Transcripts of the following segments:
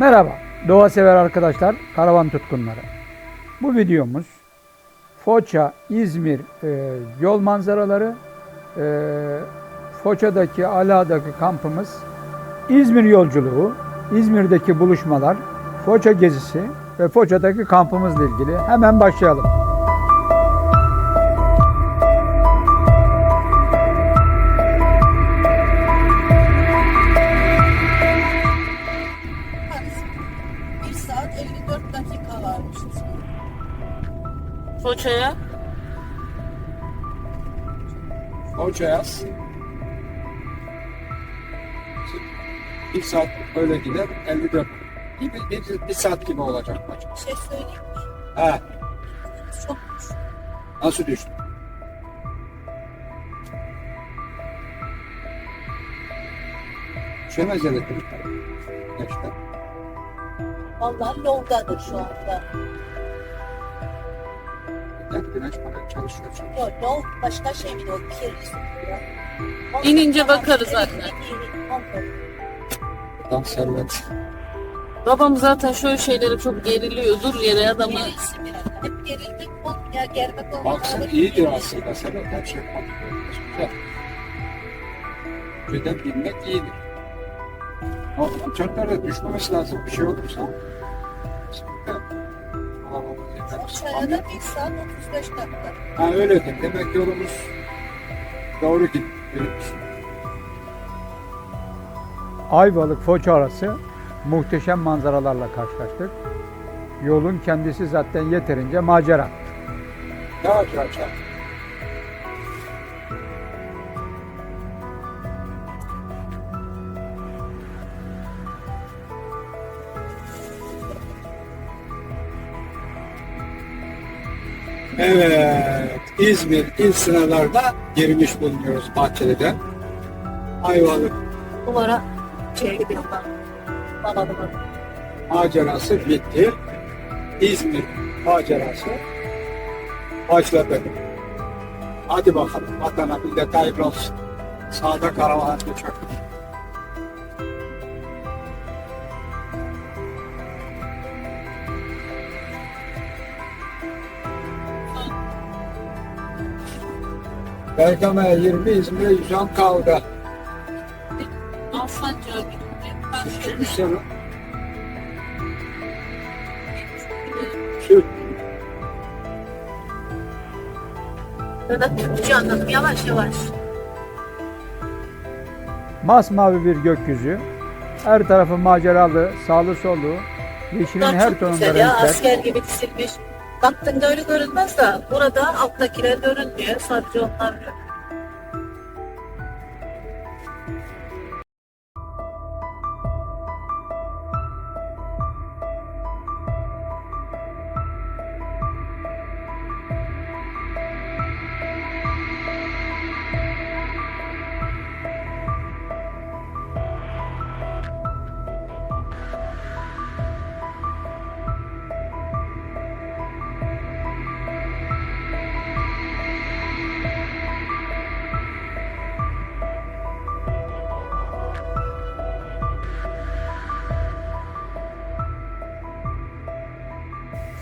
Merhaba, doğa sever arkadaşlar, karavan tutkunları. Bu videomuz Foça, İzmir e, yol manzaraları, e, Foça'daki Ala'daki kampımız, İzmir yolculuğu, İzmir'deki buluşmalar, Foça gezisi ve Foça'daki kampımızla ilgili hemen başlayalım. Foça'ya Hocayaz. Bir saat böyle gider 54. Bir, bir, bir, saat gibi olacak maç. Bir şey söyleyeyim mi? Ha, Çok nasıl düştü? Düşemez elektrikler. Güneşten. vallahi yoldadır şu anda. Güneş paneli çalışıyor. çalışıyor. Yok yol başka şey mi yol? Kirli süpürüyor. İnince bakarız zaten. Tam servet. babam zaten şöyle şeylere çok geriliyor. Dur yere adamı. Hep gerilmek ol ya germek olmaz. Baksana iyidir aslında. Servet her şey kontrol Güzel. Birden bilmek iyidir. Ama uçaklarda düşmemesi lazım. Bir şey olursa. Yeter. Foça'ya da bir saat 35 dakika. Ha öyledir. Demek yolumuz doğru gidiyormuş. Ayvalık Foça arası muhteşem manzaralarla karşılaştık. Yolun kendisi zaten yeterince macera. Yavaş yavaş. Evet, İzmir il sıralarda girmiş bulunuyoruz Bahçeli'den. Ayvalık ben. Babalımın. macerası bitti. İzmir macerası başladı. Hadi bakalım vatana millet hayırlı olsun. Sağda karavan geçiyor. Bergama'ya 20, İzmir'e 110 kaldı. Alsancak'a sene. Şu Böyle Türkçe anladım yavaş yavaş. Masmavi bir gökyüzü, her tarafı maceralı, sağlı sollu, yeşilin her tonunda renkler. asker gibi dizilmiş. Baktığında öyle görünmez de burada alttakiler görünmüyor. Sadece onlar görünüyor.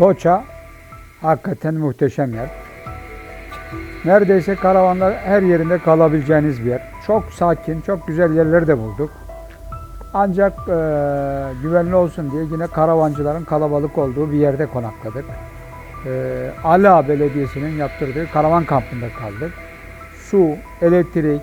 Foça hakikaten muhteşem yer. Neredeyse karavanlar her yerinde kalabileceğiniz bir yer. Çok sakin, çok güzel yerleri de bulduk. Ancak eee, güvenli olsun diye yine karavancıların kalabalık olduğu bir yerde konakladık. Eee Ala Belediyesi'nin yaptırdığı karavan kampında kaldık. Su, elektrik,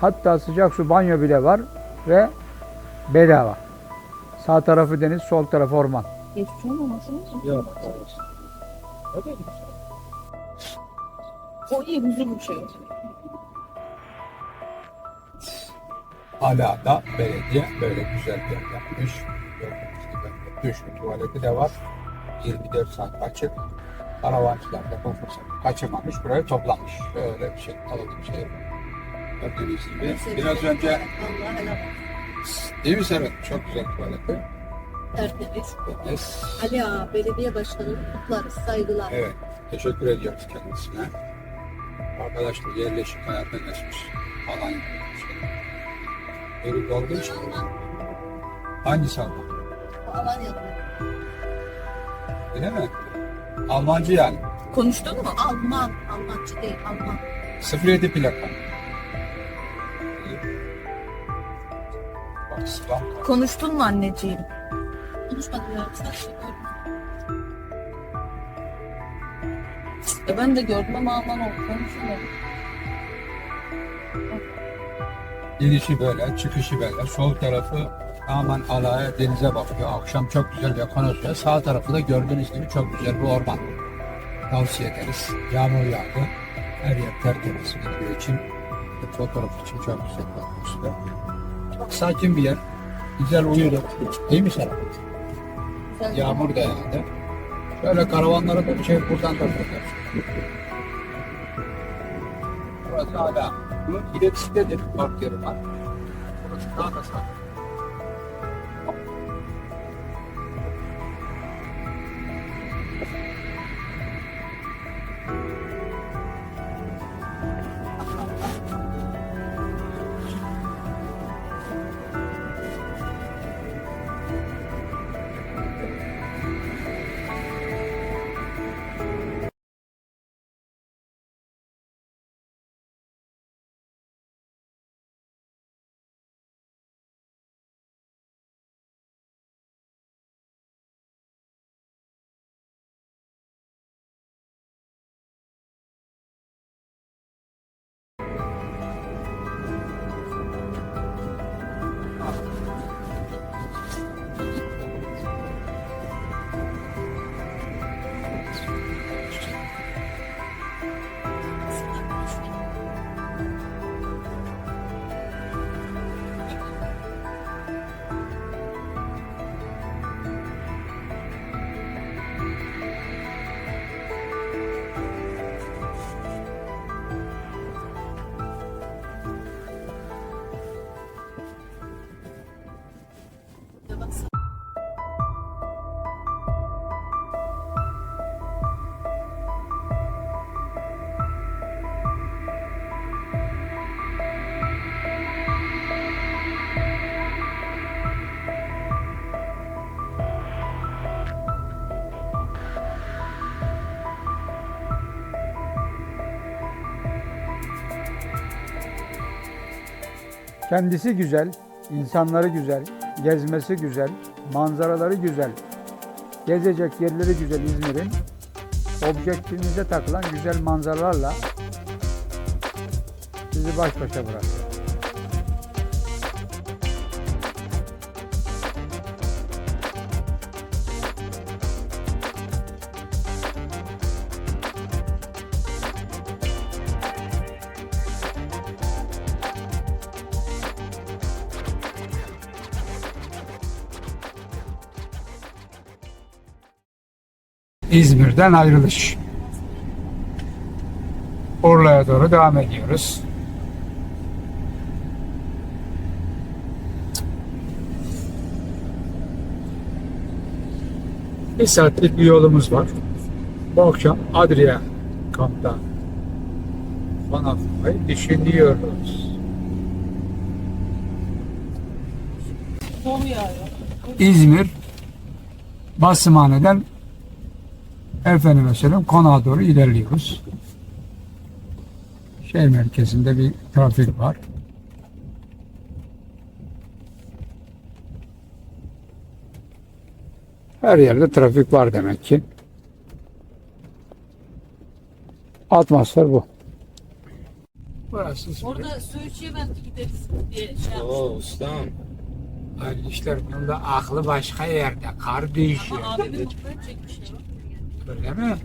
hatta sıcak su banyo bile var ve bedava. Sağ tarafı deniz, sol tarafı orman. Geçmiş olmamasın. Yok. O iyi huzurlu bir şey. Hala da belediye böyle güzel bir yer yapmış. Gördüğünüz gibi duş tuvaleti de var. 24 saat açık. Karavancılar da konferansı kaçırmamış. Buraya toplamış. Böyle bir şey. Alalım bir şey. Gördüğünüz gibi. Biraz önce helal değil mi Serhat? Çok güzel tuvaleti. Tertemiz. Yes. Ali Ağa Belediye Başkanı'nı kutlarız. Saygılar. Evet. Teşekkür ediyoruz kendisine. Arkadaşlar yerleşik hayata geçmiş. Yapmış. Yürü olduğu için. Hangisi almak? Alanya'da. Öyle mi? Almancı yani. Konuştun mu? Alman. Almancı değil. Alman. 07 plaka. Bak Konuştun mu anneciğim? Konuşmadım ya. Sadece gördüm. Ben de gördüm ama aman ol konuşmadım. Girişi böyle, çıkışı böyle. Sol tarafı aman alaya denize bakıyor. Akşam çok güzel bir konuşuyor. Sağ tarafı da gördüğünüz gibi çok güzel bir orman. Tavsiye ederiz. Yağmur yağdı. Her yer tertemiz video için. Fotoğraf için çok güzel bakmışlar. Çok sakin bir yer. Güzel uyuduk. Değil mi sana? Yağmur da yağdı. Şöyle karavanlara da şey buradan da bakar. Burası hala. Bunun iletişimdedir park yeri var. Burası daha da sakin. Kendisi güzel, insanları güzel, gezmesi güzel, manzaraları güzel, gezecek yerleri güzel İzmir'in. Objektifinize takılan güzel manzaralarla sizi baş başa bırakıyor. İzmir'den ayrılış. Urla'ya doğru devam ediyoruz. Bir saatlik bir yolumuz var. Bu akşam Adria kampta konaklamayı düşünüyoruz. İzmir Basımhane'den efendime söyleyeyim konağa doğru ilerliyoruz. Şehir merkezinde bir trafik var. Her yerde trafik var demek ki. Atmosfer bu. Burası. Orada su içiyor gideriz diye şey yapmıştım. Oo ustam. Hayırlı işler. Bunun da aklı başka yerde. Kardeşim. Ama abimin şey yok. Öyle mi?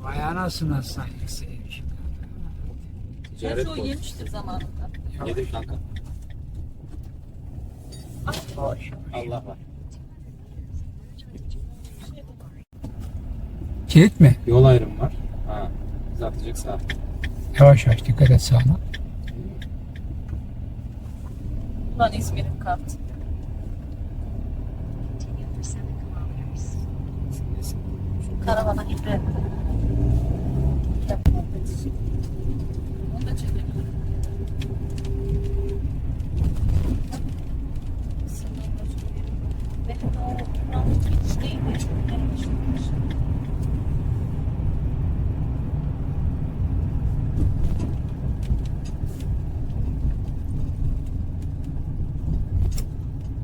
Vay anasını sayısı. Ticaret Gerçi o yemiştir zamanında. Yedim kanka. Hoş. Allah var. Kilit mi? Yol ayrımı var. Ha. Uzatacak saat. Yavaş yavaş dikkat et sağına. Ulan İzmir'in kat. arabada gitti. Onu da çekelim. Benim o kullandığım hiç değil mi? Çok karışmış.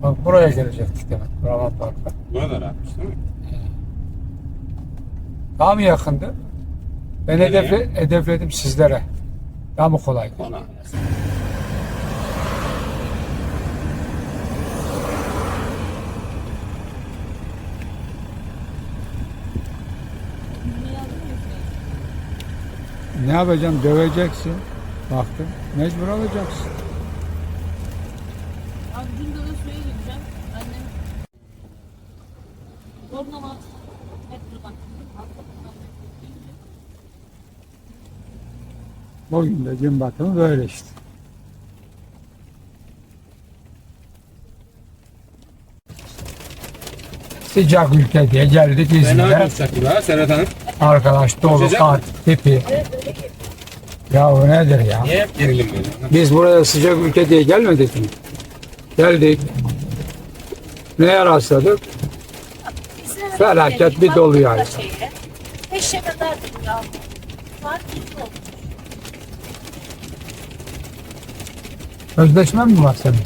Bak buraya gelecektik demek. Bravo Park'a. Burada ne yapmış değil mi? Daha mı yakındı? Ben Nereye? hedefle, hedefledim sizlere. Daha mı kolay? Ona. Ne yapacaksın? Döveceksin. Baktım. Mecbur alacaksın. Abi dün de suya gideceğim. Annem Zorla var. Hep buradan. Bugün de gün batımı böyle işte. Sıcak ülke diye geldik Fena İzmir'e. ha Serhat Hanım. Arkadaş dolu, Kaçacak kar, tipi. Ya bu nedir ya? Niye hep gerilim böyle? Biz buraya sıcak ülke diye gelmedik mi? Geldik. Neye rastladık? Felaket bir dolu yani. Eşe kadar dünya. Var tuzlu olmuş. Özleşme mi var senin?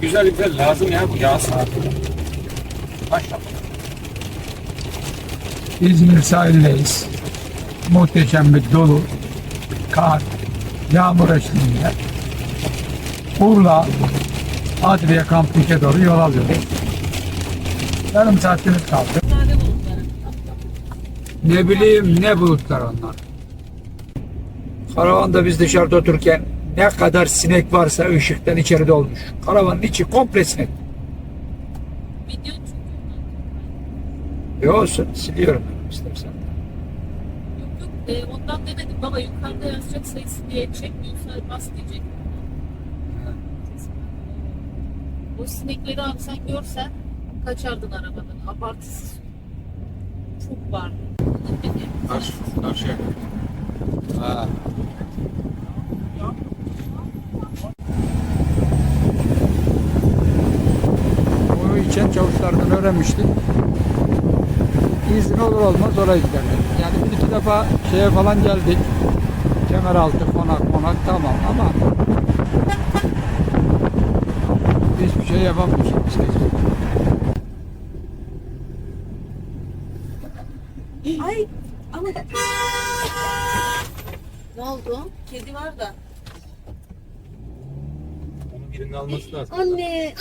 Güzel güzel lazım ya bu yağsın. Maşallah. İzmir sahildeyiz. Muhteşem bir dolu, kar, yağmur eşliğinde. Urla, Adriye Kampik'e doğru yol alıyoruz. Yarım saatimiz kaldı. Ne bileyim ne bulutlar onlar. Karavanda biz dışarıda otururken ne kadar sinek varsa ışıktan içeride olmuş. Karavanın içi komple sinek. E olsun siliyorum istersen. Yok yok e, ondan demedim baba yukarıda yazacak sayısı diye çekmiyorsa bas diyecek. O sinekleri abi sen görsen kaçardın arabadan. Abartısız. Çok vardı. Karşı, karşıya. Ha. Öğrenmiştik. İzin olur olmaz oraya giderler. Yani bir iki defa şeye falan geldik. Kemeraltı, konak, konak tamam ama hiçbir şey yapamayacağız. Ay ama Ne oldu? Kedi var da. Onu birinin alması lazım. anne.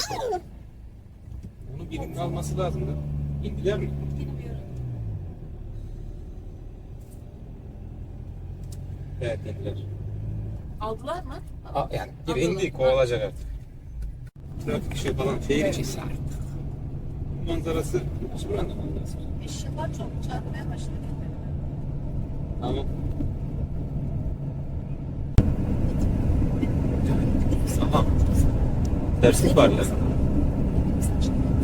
Onu birinin alması lazım da. İndiler mi? Evet indiler. Aldılar mı? Aa, yani biri indi kovalayacak artık. Trafik ışığı falan şehir içi artık. Manzarası şuranın manzarası. Eşyalar çok çarpmaya başladı. Tamam. Tamam. Derslik var ya.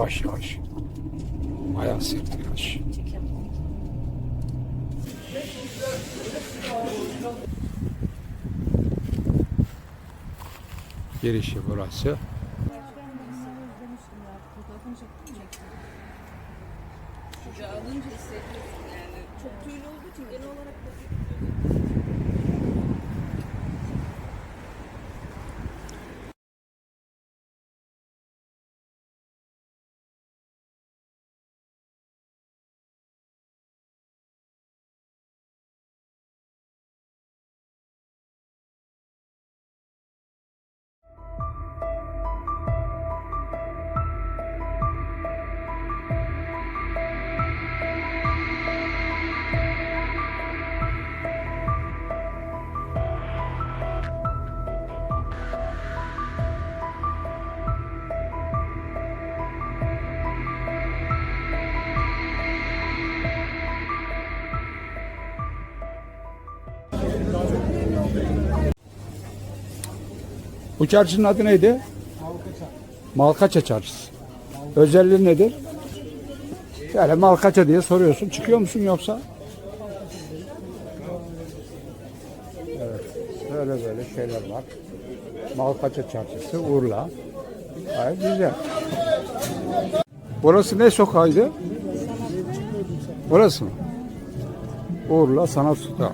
yavaş. Yavaş yavaş. Ayağı sert yavaş. Girişi burası. Çocuğu alınca hissediyorsun yani. Çok tüylü olduğu için genel olarak da çarşının adı neydi? Malkaça Çarşısı. Özelliği nedir? Yani Malkaça diye soruyorsun. Çıkıyor musun yoksa? Evet. Böyle böyle şeyler var. Malkaça Çarşısı, Urla. Gayet güzel. Burası ne sokağıydı? Burası mı? Urla Sanat Sokağı.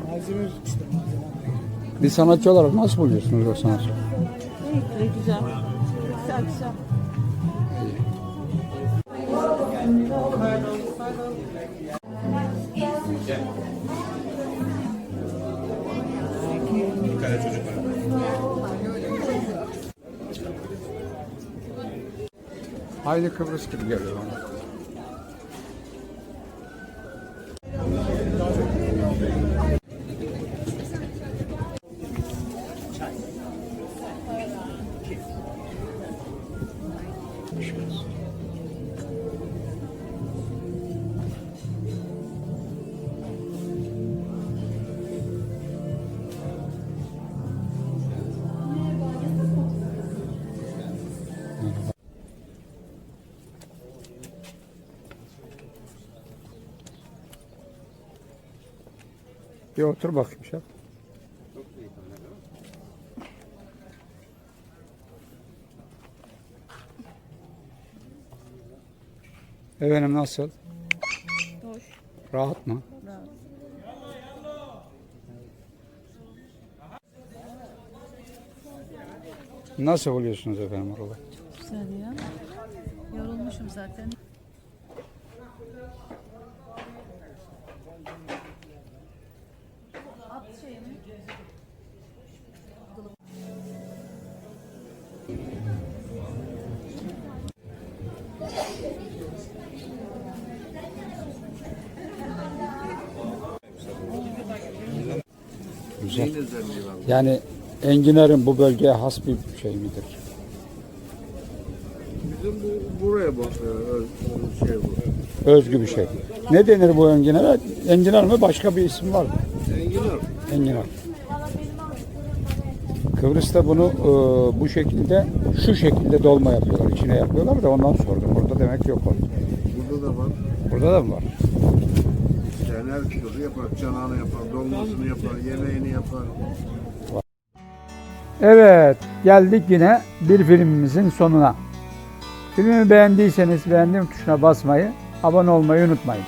Bir sanatçı olarak nasıl buluyorsunuz o sanatçı? Ne güzel. Güzel güzel. Kale çocuklar. Haydi Kıbrıs gibi geliyor. Bir otur bakayım şef. Efendim nasıl? Hoş. Rahat mı? Rahat. Nasıl buluyorsunuz efendim orada? Güzel ya. Yorulmuşum zaten. Güzel. Yani enginarın bu bölgeye has bir şey midir? Bizim bu buraya bakıyor ö- şey bu. Özgü bir şey. Ne denir bu enginara? Enginar mı? Başka bir isim var mı? Enginar. Enginar. Kıbrıs'ta bunu e, bu şekilde, şu şekilde dolma yapıyorlar. İçine yapıyorlar da ondan sordum. Burada demek yok orada. Burada da var. Burada da mı var? Yani her türlü yapar. Çanağını yapar, dolmasını yapar, yemeğini yapar. Evet, geldik yine bir filmimizin sonuna. Filmi beğendiyseniz beğendim tuşuna basmayı, abone olmayı unutmayın.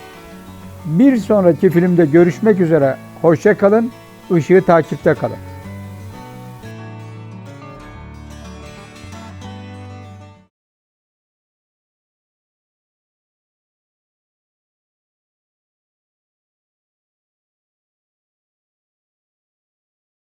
Bir sonraki filmde görüşmek üzere. Hoşça kalın, ışığı takipte kalın.